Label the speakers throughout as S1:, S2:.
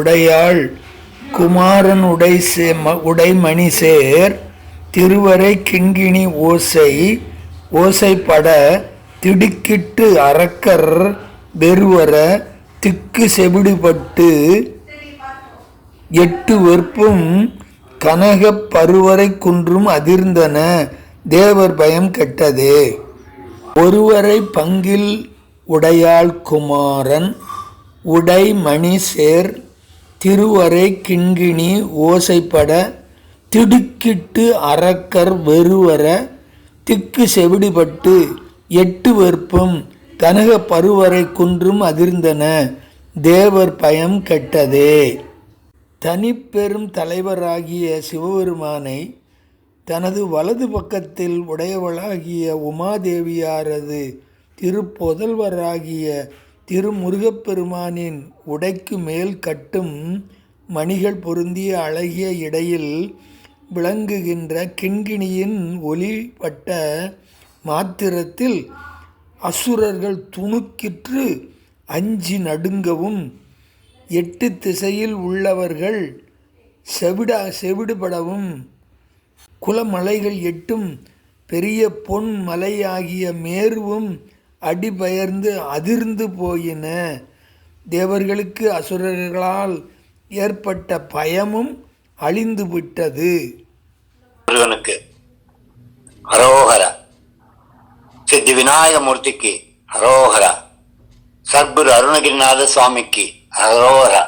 S1: உடையாள் குமாரன் உடை சே ம- உடைமணி சேர் திருவரை கிங்கிணி ஓசை ஓசைப்பட திடுக்கிட்டு அரக்கர் வெறுவர திக்கு செவிடுபட்டு எட்டு வெற்பும் கனகப் பருவரை குன்றும் அதிர்ந்தன. தேவர் பயம் கெட்டதே. ஒருவரை பங்கில் உடையாள் குமாரன் உடை மணி சேர் திருவரை கிண்கிணி ஓசைப்பட திடுக்கிட்டு அரக்கர் வெறுவர திக்கு செவிடுபட்டு எட்டு வெற்பும் கனக பருவரை குன்றும் அதிர்ந்தன. தேவர் பயம் கெட்டதே. தனிப்பெரும் தலைவராகிய சிவபெருமானை தனது வலது பக்கத்தில் உடையவளாகிய உமாதேவியாரது திருப்பொதல்வராகிய திருமுருகப்பெருமானின் உடைக்கு மேல் கட்டும் மணிகள் பொருந்திய அழகிய இடையில் விளங்குகின்ற கிண்கிணியின் ஒளிப்பட்ட மாத்திரத்தில் அசுரர்கள் துணுக்கிற்று அஞ்சி நடுங்கவும் எட்டு திசையில் உள்ளவர்கள் செவிடா செவிடுபடவும் குலமலைகள் எட்டும் பெரிய பொன் மலையாகிய மேருவும் அடிபெயர்ந்து அதிர்ந்து போயின. தேவர்களுக்கு அசுரர்களால் ஏற்பட்ட பயமும் அழிந்து விட்டது.
S2: முருகனுக்கு அரோகரா. சித்தி விநாயகமூர்த்திக்கு அரோகரா. சர்க்குரு அருணகிரிநாத சுவாமிக்கு அரோகரா.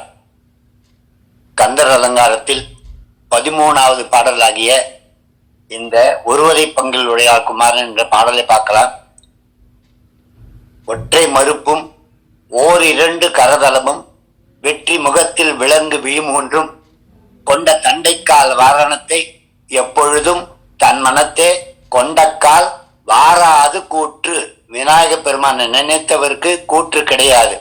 S2: கந்தர் அலங்காரத்தில் பதிமூணாவது பாடலாகிய இந்த ஒருவரை பங்கில் உடையாக்குமார் என்ற பாடலை பார்க்கலாம். ஒற்றை மறுப்பும் ஓரிரண்டு கரதளமும் வெற்றி முகத்தில் விலங்கு ஒன்றும் கொண்ட தண்டைக்கால் வாரணத்தை எப்பொழுதும் தன் மனத்தே கொண்டக்கால் வாராது கூற்று. விநாயக பெருமானை நினைத்தவருக்கு கூற்று கிடையாது.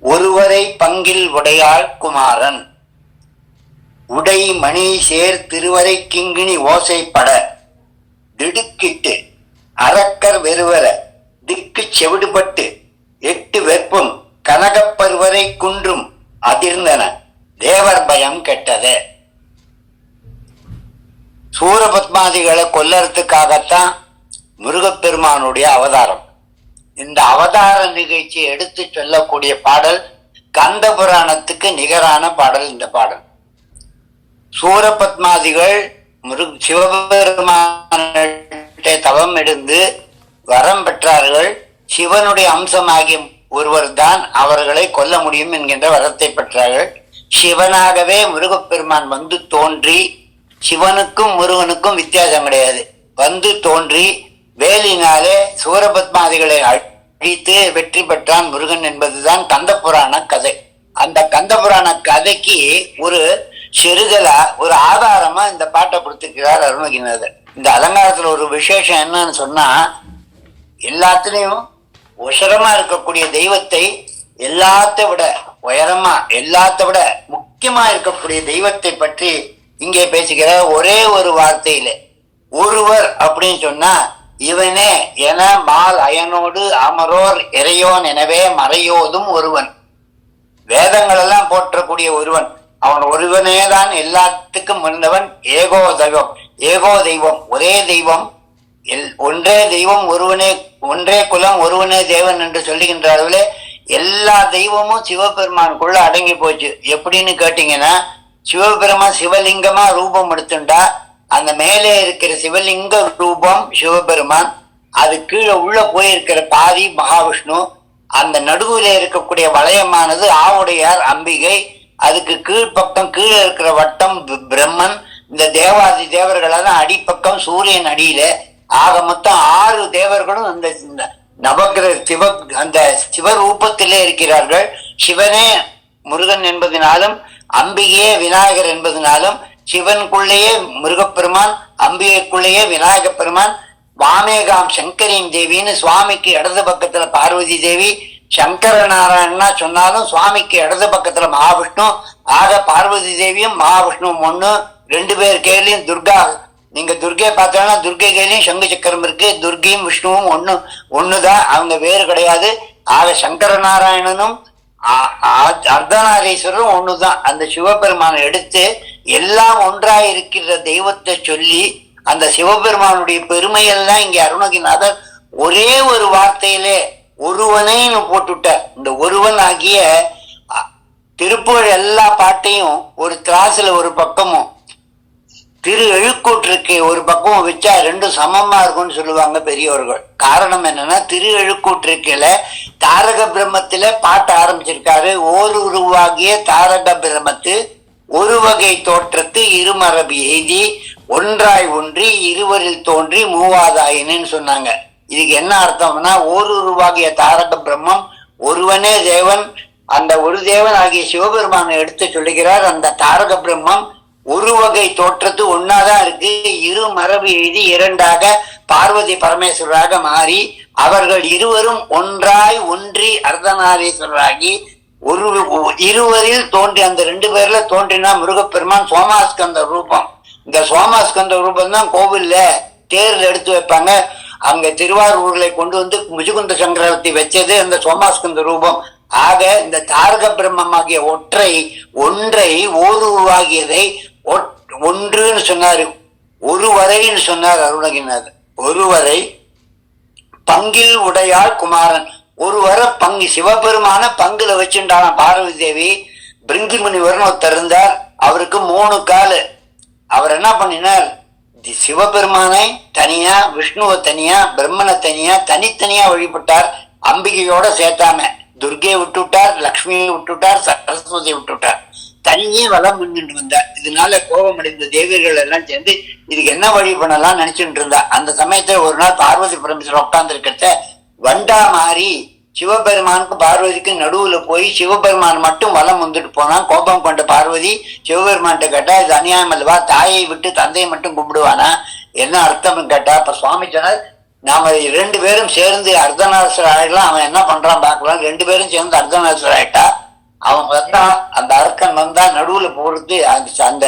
S2: ஒருவரை பங்கில் உடையாள் குமாரன். உடை மணி சேர் திருவரை கிங்கிணி ஓசைப்பட. திடுக்கிட்டு அரக்கர் வெறுவர. திக்கு செவிடுபட்டு எட்டு வெப்பம் கனகப்பருவரை குன்றும் அதிர்ந்தன. தேவர் பயம் கெட்டது. சூரபத்மாதிகளை கொல்லறதுக்காகத்தான் முருகப்பெருமானுடைய அவதாரம். இந்த அவதார நிகழ்ச்சியை எடுத்து சொல்லக்கூடிய பாடல் கந்த புராணத்துக்கு நிகரான பாடல் இந்த பாடல். சூரபத்மாதிகள் முருக சிவபெருமான தவம் எடுந்து வரம் பெற்றார்கள். சிவனுடைய அம்சமாகிய ஒருவர் தான் அவர்களை கொல்ல முடியும் என்கின்ற வரத்தை பெற்றார்கள். சிவனாகவே முருகப்பெருமான் வந்து தோன்றி சிவனுக்கும் முருகனுக்கும் வித்தியாசம் கிடையாது. வந்து தோன்றி வேலினாலே சூரபத்மாதிகளை அழித்து வெற்றி பெற்றான் முருகன் என்பதுதான் கந்த புராண கதை. அந்த கந்த புராண கதைக்கு ஒரு சிறுதலா ஒரு ஆதாரமா இந்த பாட்டை கொடுத்துக்கிறார் அருணகிரிநாதர் இந்த அலங்காரத்துல ஒரு விசேஷம் என்னன்னு சொன்னா எல்லாத்துலேயும் உசரமா இருக்கக்கூடிய தெய்வத்தை எல்லாத்த விட உயரமா எல்லாத்த விட முக்கியமா இருக்கக்கூடிய தெய்வத்தை பற்றி இங்கே பேசுகிற ஒரே ஒரு வார்த்தையில ஒருவர் அப்படின்னு சொன்னா இவனே என மால் அயனோடு அமரோர் இறையோன் எனவே மறையோதும் ஒருவன். வேதங்கள் எல்லாம் போற்றக்கூடிய ஒருவன். அவன் ஒருவனே தான் எல்லாத்துக்கும் இருந்தவன் ஏகோ தெய்வம் ஏகோ தெய்வம் ஒரே தெய்வம். ஒன்றே தெய்வம் ஒருவனே ஒன்றே குலம் ஒருவனே தேவன் என்று சொல்லுகின்ற அளவில் எல்லா தெய்வமும் சிவபெருமானுக்குள்ள அடங்கி போச்சு. எப்படின்னு கேட்டீங்கன்னா சிவபெருமான் சிவலிங்கமா ரூபம் எடுத்துட்டா அந்த மேலே இருக்கிற சிவலிங்க ரூபம் சிவபெருமான் அது கீழே உள்ள போயிருக்கிற பாதி மகாவிஷ்ணு அந்த நடுவில் இருக்கக்கூடிய வளையமானது ஆவுடையார் அம்பிகை அதுக்கு கீழ்ப்பக்கம் கீழே இருக்கிற வட்டம் பிரம்மன் இந்த தேவாதி தேவர்களான அடிப்பக்கம் சூரியன் அடியில ஆக மொத்தம் ஆறு தேவர்களும் அந்த இந்த சிவ அந்த சிவரூபத்திலே இருக்கிறார்கள். சிவனே முருகன் என்பதனாலும் அம்பிகையே விநாயகர் என்பதனாலும் சிவனுக்குள்ளேயே முருகப்பெருமான் அம்பிகைக்குள்ளேயே விநாயக பெருமான் வாமேகாம் சங்கரின் தேவின்னு சுவாமிக்கு இடது பக்கத்துல பார்வதி தேவி சங்கர நாராயணனா சொன்னாலும் சுவாமிக்கு இடது பக்கத்துல மகாவிஷ்ணு ஆக பார்வதி தேவியும் மகாவிஷ்ணுவும் ஒண்ணு ரெண்டு பேர் கேள்வியும் துர்கா நீங்க துர்கையை பார்த்தோம்னா துர்கை கையிலையும் சங்கு சக்கரம் இருக்கு துர்கையும் விஷ்ணுவும் ஒண்ணு ஒண்ணுதான் அவங்க வேறு கிடையாது. ஆக சங்கர நாராயணனும் ஆ- அர்த்தநாரீஸ்வரரும் ஒண்ணுதான். அந்த சிவபெருமானை எடுத்து எல்லாம் ஒன்றாய் இருக்கிற தெய்வத்தை சொல்லி அந்த சிவபெருமானுடைய பெருமையெல்லாம் இங்க அருணகிநாதர் ஒரே ஒரு வார்த்தையிலே ஒருவனேன்னு போட்டுட்டார் இந்த ஒருவன் ஆகிய அ, திருப்புகழ் எல்லா பாட்டையும் ஒரு திராசுல ஒரு பக்கமும் திரு எழுக்கூற்றுக்கு ஒரு பக்கம் வச்சா ரெண்டும் சமமா இருக்கும்னு சொல்லுவாங்க பெரியவர்கள் காரணம் என்னன்னா திரு எழுக்கூற்றுக்கில தாரக பிரம்மத்துல பாட்ட ஆரம்பிச்சிருக்காரு. ஓர் உருவாகிய தாரக பிரமத்து ஒரு வகை தோற்றத்து இருமரபு எய்தி ஒன்றாய் ஒன்றி இருவரில் தோன்றி மூவாதாயின்னு சொன்னாங்க. இதுக்கு என்ன அர்த்தம்னா ஓர் உருவாகிய தாரக பிரம்மம் ஒருவனே தேவன் அந்த ஒரு தேவன் ஆகிய சிவபெருமானை எடுத்து சொல்லுகிறார். அந்த தாரக பிரம்மம் ஒரு வகை தோற்றத்து ஒன்னாதான் இருக்கு. இரு மரபு எழுதி இரண்டாக பார்வதி பரமேஸ்வரராக மாறி அவர்கள் இருவரும் ஒன்றாய் ஒன்றி அர்த்தநாரீஸ்வரராகி ஒரு இருவரில் தோன்றி அந்த ரெண்டு பேர்ல தோன்றினா முருகப்பெருமான் சோமாஸ்கந்த ரூபம். இந்த சோமாஸ்கந்த ரூபம் தான் கோவில்ல தேர்ல எடுத்து வைப்பாங்க. அங்க திருவாரூர்ல கொண்டு வந்து முஜுகுந்த சங்கரவர்த்தி வச்சது அந்த சோமாஸ்கந்த ரூபம். ஆக இந்த தாரக பிரம்மமாகிய ஒற்றை ஒன்றை ஓருருவாகியதை ஒன்றுன்னு சொன்னாரு. ஒருவரைன்னு சொன்னார் அருணகிரிநாதர். ஒருவரை பங்கில் உடையாள் குமாரன். ஒரு வர பங்கு சிவபெருமான பங்குல வச்சுட்டான பார்வதி தேவி. பிரிங்கி முனிவர்னு ஒருத்தர் இருந்தார். அவருக்கு மூணு காலு. அவர் என்ன பண்ணினார்? தி- சிவபெருமானை தனியா விஷ்ணுவை தனியா பிரம்மனை தனியா தனித்தனியா வழிபட்டார். அம்பிகையோட சேர்த்தாம. துர்கையை விட்டுவிட்டார் லக்ஷ்மியை விட்டுவிட்டார் சரஸ்வதியை விட்டுவிட்டார். தனியே வலம் நின்றுட்டு வந்தார் இதனால கோபம் அடைந்த தேவியர்கள் எல்லாம் சேர்ந்து இதுக்கு என்ன வழி பண்ணலாம் நினைச்சுட்டு இருந்தா அந்த சமயத்துல ஒரு நாள் பார்வதி பரமேஸ்வரர் உட்கார்ந்து இருக்கிறத வண்டா மாறி சிவபெருமானுக்கு பார்வதிக்கு நடுவுல போய் சிவபெருமான் மட்டும் வலம் வந்துட்டு போனான். கோபம் கொண்ட பார்வதி சிவபெருமான்கிட்ட கேட்டா இது அநியாயம் அல்லவா? தாயை விட்டு தந்தையை மட்டும் கும்பிடுவானா? என்ன அர்த்தம்னு கேட்டா அப்ப சுவாமி சொன்னார் நாம ரெண்டு பேரும் சேர்ந்து அர்த்தநாரஸ்வரர் ஆயிடலாம். அவன் என்ன பண்றான் பார்க்கலாம். ரெண்டு பேரும் சேர்ந்து அர்த்தநாரஸ்வரர் ஆயிட்டா. அவன் வந்தா அந்த அர்க்கன் வந்தா நடுவுல போறது அந்த அந்த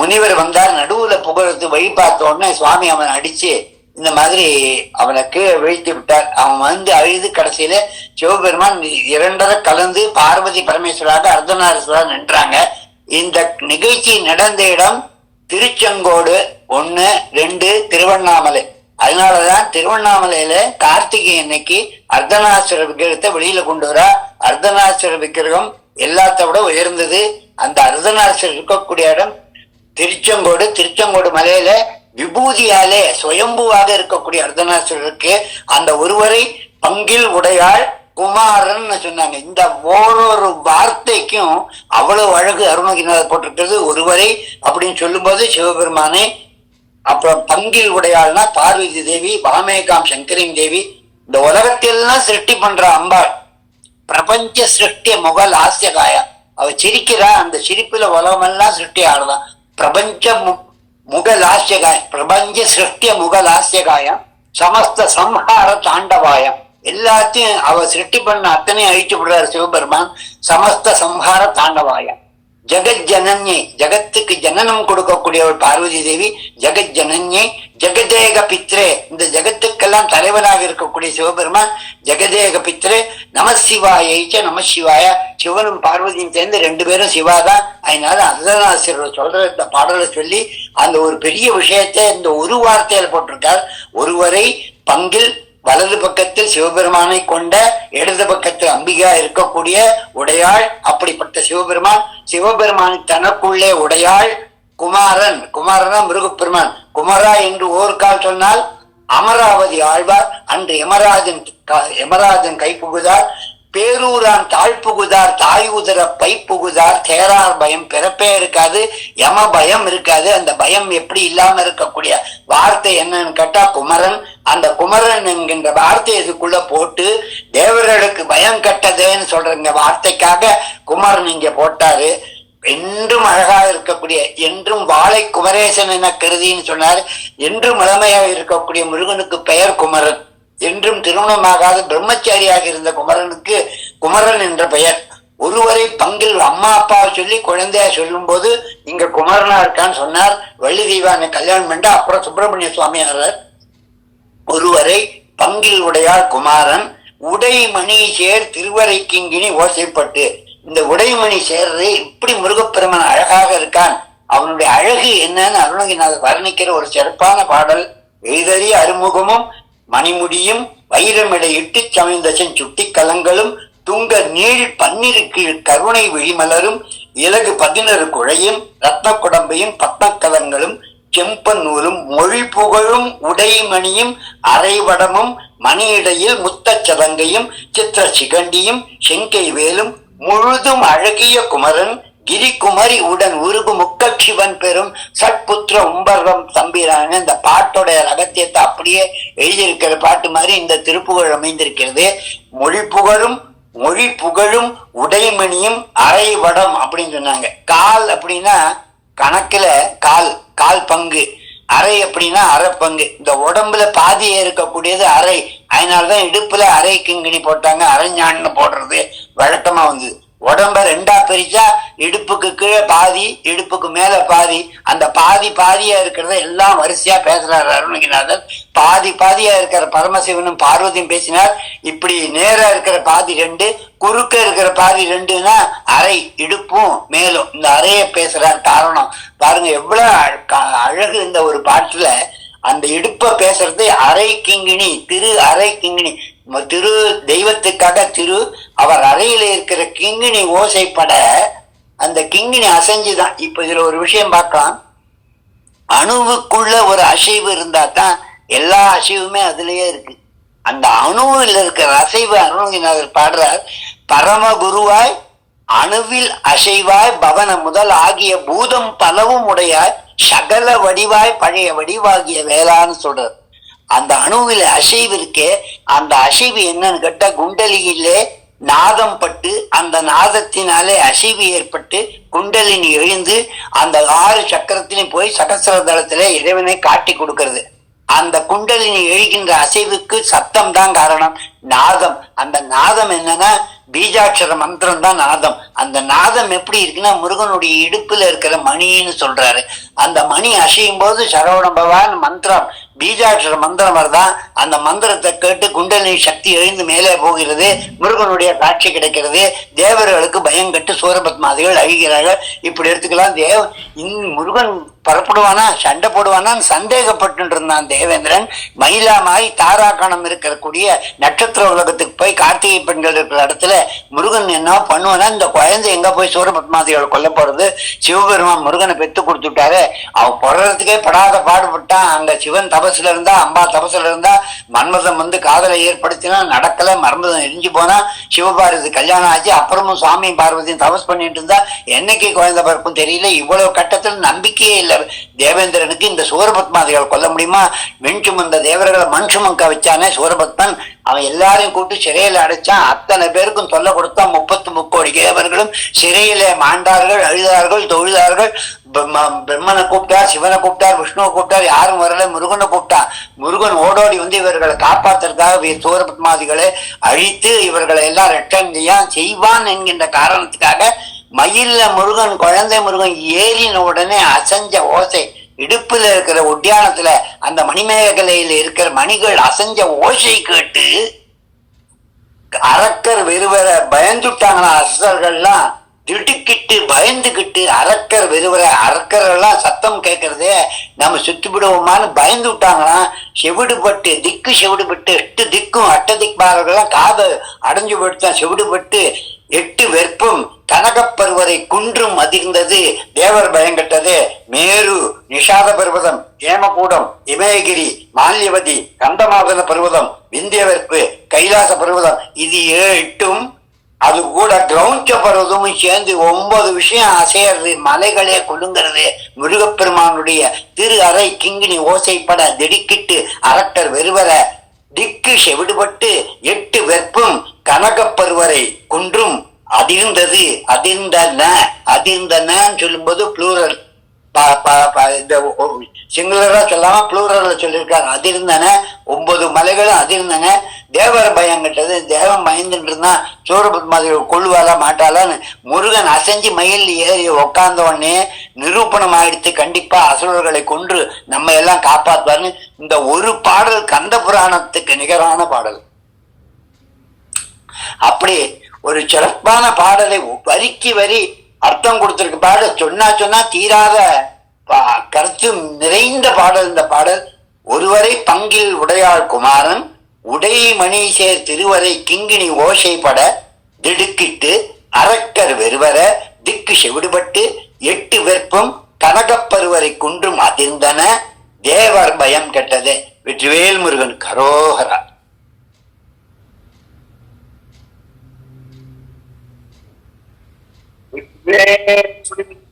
S2: முனிவர் வந்தார் நடுவுல புகழ்த்து வழி பார்த்த உடனே சுவாமி அவனை அடிச்சு இந்த மாதிரி அவனை கீழே வீழ்த்தி விட்டார். அவன் வந்து அழுது கடைசியில சிவபெருமான் இரண்டரை கலந்து பார்வதி பரமேஸ்வராக அர்த்தநாரீஸ்வரர் நின்றாங்க. இந்த நிகழ்ச்சி நடந்த இடம் திருச்செங்கோடு ஒன்னு ரெண்டு திருவண்ணாமலை. அதனாலதான் திருவண்ணாமலையில கார்த்திகை அன்னைக்கு அர்த்தநாரீஸ்வரர் விக்கிரகத்தை வெளியில கொண்டு வரா. அர்த்தநாஸ்வர விக்கிரகம் எல்லாத்த விட உயர்ந்தது. அந்த அர்த்தநாஸ்வரர் இருக்கக்கூடிய இடம் திருச்செங்கோடு திருச்செங்கோடு மலையில விபூதியாலே சுயம்புவாக இருக்கக்கூடிய அர்த்தநாஸ்வரருக்கு அந்த ஒருவரை பங்கில் உடையாள் குமாரன் சொன்னாங்க. இந்த ஓரொரு வார்த்தைக்கும் அவ்வளவு அழகு அருணகிரிநாதர் போட்டிருக்கிறது. ஒருவரை அப்படின்னு சொல்லும்போது சிவபெருமானே அப்புறம் பங்கில் உடையாள்னா பார்வதி தேவி வாமேகாம் சங்கரின் தேவி. இந்த உலகத்திலாம் சிருஷ்டி பண்ற அம்பாள். பிரபஞ்ச சிருஷ்டிய முகல் ஆசியகாயா. அவ சிரிக்கிறா அந்த சிரிப்புல உலகமெல்லாம் சிருஷ்டி ஆடுதான். பிரபஞ்ச மு- முகல் ஆசியகாயம் பிரபஞ்ச சிருஷ்டிய முகல் ஆசியகாயம் சமஸ்த சம்ஹார தாண்டவாயம் எல்லாத்தையும் அவ சிருஷ்டி பண்ண அத்தனையும் அழிச்சு விடுறாரு சிவபெருமான் சமஸ்த சம்ஹார தாண்டவாயம் ஜெகத் ஜனன்யை ஜகத்துக்கு ஜனனம் கொடுக்கக்கூடியவள் பார்வதி தேவி ஜெகத் ஜனன்யை ஜெகதேக பித்ரே. இந்த ஜெகத்துக்கெல்லாம் தலைவனாக இருக்கக்கூடிய சிவபெருமான் ஜெகதேக பித்ரே. நம சிவாயிச்ச நம சிவாய. சிவனும் பார்வதியும் சேர்ந்து ரெண்டு பேரும் சிவா தான். அதனால அர்த்தநாசிரியர் சொல்ற இந்த பாடலை சொல்லி அந்த ஒரு பெரிய விஷயத்தை இந்த ஒரு வார்த்தையில போட்டிருக்கார். ஒருவரை பங்கில் வலது பக்கத்தில் சிவபெருமானை கொண்ட இடது பக்கத்தில் அம்பிகா இருக்கக்கூடிய உடையாள் அப்படிப்பட்ட சிவபெருமான். சிவபெருமான் தனக்குள்ளே உடையாள் குமாரன் குமாரனா மிருகப்பெருமான். குமரா என்று ஓர் சொன்னால் அமராவதி ஆழ்வார் அன்று யமராஜன் க- யமராஜன் கை புகுதார் பேரூரான் தாழ் புகுதார் தாய் உதர பை புகுதார் தேரார் பயம் பிறப்பே இருக்காது யம பயம் இருக்காது. அந்த பயம் எப்படி இல்லாம இருக்கக்கூடிய வார்த்தை என்னன்னு கேட்டா குமரன். அந்த குமரன் என்கின்ற வார்த்தை இதுக்குள்ள போட்டு தேவர்களுக்கு பயம் கட்டதேன்னு சொல்ற இந்த வார்த்தைக்காக குமரன் இங்க போட்டாரு. என்றும் அழகாக இருக்கக்கூடிய என்றும் வாழை குமரேசன் என கருதின்னு சொன்னார். என்றும் இளமையாக இருக்கக்கூடிய முருகனுக்கு பெயர் குமரன். என்றும் திருமணமாகாத பிரம்மச்சாரியாக இருந்த குமரனுக்கு குமரன் என்ற பெயர். ஒருவரை பங்கில் அம்மா அப்பாவை சொல்லி குழந்தையா சொல்லும் போது இங்க குமரனா இருக்கான்னு சொன்னார். வள்ளி தெய்வானை கல்யாணம் பண்ண அப்புறம் சுப்பிரமணிய சுவாமி ஒருவரை பங்கில் உடையார் குமாரன். உடை மணி சேர் திருவரை கிங்கினி ஓசைப்பட்டு இந்த உடைமணி சேர்றது இப்படி முருகப்பெருமன் அழகாக இருக்கான். அவனுடைய அழகு என்னன்னு அருணகிரிநாதர் வர்ணிக்கிற ஒரு சிறப்பான பாடல். எய்தறிய அருமுகமும் மணிமுடியும் வைரமிடையிட்டு சமைந்த சுட்டி கலங்களும் துங்க நீழ் பன்னிரு கீழ் கருணை விழிமலரும் இலகு பதினறு குழையும் ரத்ன குடம்பையும் பத்மக்கலங்களும் செம்பன் நூலும் மொழி புகழும் உடைமணியும் அரைவடமும் மணியிடையில் முத்தச் சதங்கையும் சித்திர சிகண்டியும் செங்கை வேலும் முழுதும் அழகிய குமரன் கிரிகுமரி உடன் உருகு முக்கட்சிவன் சிவன் பெரும் சட்புத்திர உம்பர்வம் தம்பிரான இந்த பாட்டோட ரகத்தியத்தை அப்படியே எழுதியிருக்கிற பாட்டு மாதிரி இந்த திருப்புகழ் அமைந்திருக்கிறது. மொழி புகழும் மொழி புகழும் உடைமணியும் அரைவடம் அப்படின்னு சொன்னாங்க. கால் அப்படின்னா கணக்குல கால் கால் பங்கு. அரை அப்படின்னா அரை பங்கு. இந்த உடம்புல பாதியே இருக்கக்கூடியது அரை. அதனாலதான் இடுப்புல அரை கிங்கிணி போட்டாங்க அரைஞான்னு போடுறது. வழக்கமா வந்து. உடம்ப ரெண்டா பிரிச்சா இடுப்புக்கு கீழே பாதி இடுப்புக்கு மேல பாதி. அந்த பாதி பாதியா இருக்கிறத எல்லாம் வரிசையா பேசுறாரு அருணகிரிநாதன் பாதி பாதியா இருக்கிற பரமசிவனும் பார்வதியும் பேசினார். இப்படி நேரா இருக்கிற பாதி ரெண்டு குறுக்க இருக்கிற பாதி ரெண்டுன்னா அரை இடுப்பும் மேலும். இந்த அறைய பேசுறார் காரணம். பாருங்க எவ்வளவு அழ- அழகு இந்த ஒரு பாட்டுல. அந்த இடுப்ப பேசுறது அரை கிங்கிணி திரு அரை கிங்கிணி. திரு தெய்வத்துக்காக திரு அவர் அறையில இருக்கிற கிங்கிணி ஓசைப்பட அந்த கிங்கிணி அசைஞ்சுதான். இப்ப இதுல ஒரு விஷயம் பார்க்கலாம். அணுவுக்குள்ள ஒரு அசைவு இருந்தா தான் எல்லா அசைவுமே அதுலயே இருக்கு. அந்த அணுவில் இருக்கிற அசைவு அருணகிரிநாதர் பாடுறார் பரம குருவாய் அணுவில் அசைவாய் பவன முதல் ஆகிய பூதம் பலவும் உடையாய் சகல வடிவாய் பழைய வடிவாகிய வேளான்னு சொல்றார். அந்த அணுவில் அசைவு இருக்கே அந்த அசைவு என்னன்னு கேட்டா குண்டலியிலே நாதம் பட்டு அந்த நாதத்தினாலே அசைவு ஏற்பட்டு குண்டலினி எழுந்து அந்த ஆறு சக்கரத்திலையும் போய் சகசிர தளத்துல இறைவனை காட்டி கொடுக்கிறது. அந்த குண்டலினி எழுகின்ற அசைவுக்கு சத்தம் தான் காரணம் நாதம். அந்த நாதம் என்னன்னா பீஜாட்சர மந்திரம் தான் நாதம். அந்த நாதம் எப்படி இருக்குன்னா முருகனுடைய இடுப்புல இருக்கிற மணின்னு சொல்றாரு. அந்த மணி அசையும் போது சரவண பவான் மந்திரம் பீஜாட்சர மந்திரம் வருதான் அந்த மந்திரத்தை கேட்டு குண்டலினி சக்தி எழுந்து மேலே போகிறது. முருகனுடைய காட்சி கிடைக்கிறது. தேவர்களுக்கு பயம் கட்டு சூரபத்மாதிகள் அழிகிறார்கள். இப்படி எடுத்துக்கலாம். தேவ இன் முருகன் புறப்படுவானா? சண்டை போடுவானான்னு சந்தேகப்பட்டு இருந்தான் தேவேந்திரன். மயிலா மாறி தாராக்கணம் இருக்கக்கூடிய நட்சத்திர உலகத்துக்கு போய் கார்த்திகை பெண்கள் இருக்கிற இடத்துல முருகன் என்ன பண்ணுவானா இந்த குழந்தை எங்க போய் சூரபத்மாதிகள் கொல்ல போறது? சிவபெருமான் முருகனை பெத்து கொடுத்துட்டாரு. அவன் பிறறதுக்கே படாத பாடுபட்டான். அங்க சிவன் தபசுல இருந்தா அம்பா தபசுல இருந்தா மன்மதம் வந்து காதலை ஏற்படுத்தினா நடக்கல மர்மதம் எரிஞ்சு போனா சிவபாரதி கல்யாணம் ஆச்சு அப்புறமும் சுவாமி பார்வதியும் தபஸ் பண்ணிட்டு இருந்தா என்னைக்கு குழந்தை பிறக்கும் தெரியல. இவ்வளவு கட்டத்துல நம்பிக்கையே இல்லை. தேவேந்திரனுக்கு இந்த சூரபத்மாதிகள் கொல்ல முடியுமா? வெண் தேவர்களை மண் சுமக்க வச்சானே சூரபத்மன். அவன் எல்லாரையும் கூப்பிட்டு சிறையில் அடைச்சான். அத்தனை பேருக்கும் தொல்லை கொடுத்தா முப்பத்து முக்கோடி தேவர்களும் சிறையிலே மாண்டார்கள் அழுதார்கள் தொழுதார்கள். பிரம்மனை கூப்பிட்டார் சிவனை கூப்பிட்டார் விஷ்ணுவை கூப்பிட்டார் யாரும் வரல. முருகனை கூப்பிட்டான். முருகன் ஓடோடி வந்து இவர்களை காப்பாத்துறதுக்காக சூரபத்மாதிகளை அழித்து இவர்களை எல்லாம் ரெட்டந்தியா செய்வான் என்கின்ற காரணத்துக்காக மயில்ல முருகன் குழந்தை முருகன் ஏறின உடனே அசஞ்ச ஓசை. இடுப்புல இருக்கிற உத்தியானத்துல அந்த மணிமேகலையில இருக்கிற மணிகள் அசஞ்ச ஓசை கேட்டு அரக்கர் வெறுவர பயந்துட்டாங்களா அரசர்கள்லாம் திடுக்கிட்டு பயந்துகிட்டு அரக்கர் வெறுவர அரக்கர் எல்லாம் சத்தம் கேட்கறதே நம்ம சுத்தி விடுவோமான்னு பயந்து விட்டாங்களாம் செவிடுபட்டு திக்கு செவிடுபட்டு எட்டு திக்கும் அட்ட திக்பாரர்கள்லாம் காதை அடைஞ்சு போட்டுதான் செவிடுபட்டு எட்டு வெற்பும் கனகப்பருவரை குன்றும் அதிர்ந்தது தேவர் பயங்கட்டது. மேரு நிஷாத பர்வதம் ஹேமகூடம் இமயகிரி மால்யவதி கந்தமாதன பர்வதம் விந்தியவர்ப்பு கைலாச பர்வதம் இது எட்டும் அது கூட கிரௌஞ்ச பருவதமும் சேர்ந்து ஒன்பது விஷயம் அசையறது. மலைகளே கொள்ளுங்கிறது முருகப்பெருமானுடைய திரு அறை கிங்கினி ஓசைப்பட திடுக்கிட்டு அரக்டர் வெறுவர திக்கு செவிடுபட்டு எட்டு வெற்பும் கனகப்பருவரை குன்றும் அதிர்ந்தது அதிர்ந்தன அதிர்ந்தனன்னு சொல்லும்போது ப்ளூரல் இந்த சிங்குலரா சொல்லாம ப்ளூரல்ல சொல்லியிருக்காங்க. அதிர்ந்தன ஒன்பது மலைகளும் அதிர்ந்தன. தேவர பயம் கிட்டது. தேவன் பயந்துட்டு இருந்தான் சூரபத்மாதிரி கொள்ளுவாளா மாட்டாளான்னு முருகன் அசைஞ்சு மயில் ஏறி உக்காந்த உடனே நிரூபணம் ஆயிடுத்து கண்டிப்பா அசுரர்களை கொன்று நம்ம எல்லாம் காப்பாத்துவார்னு இந்த ஒரு பாடல் கந்த புராணத்துக்கு நிகரான பாடல். அப்படி ஒரு சிறப்பான பாடலை வரிக்கு வரி அர்த்தம் கொடுத்துருக்கு. பாடல் சொன்னா சொன்னா தீராத கருத்து நிறைந்த பாடல் இந்த பாடல். ஒருவரை பங்கில் உடையாள் குமாரன் உடை மணி சேர் திருவரை கிங்கிணி ஓசைப்பட திடுக்கிட்டு அரக்கர் வெறுவர திக்கு செவிடுபட்டு எட்டு வெற்பும் கனகப்பருவரை குன்றும் அதிர்ந்தன தேவர் பயம் கெட்டது. வெற்றிவேல் முருகன் கரோகரா.
S3: வெற்றிவேல் முருகன்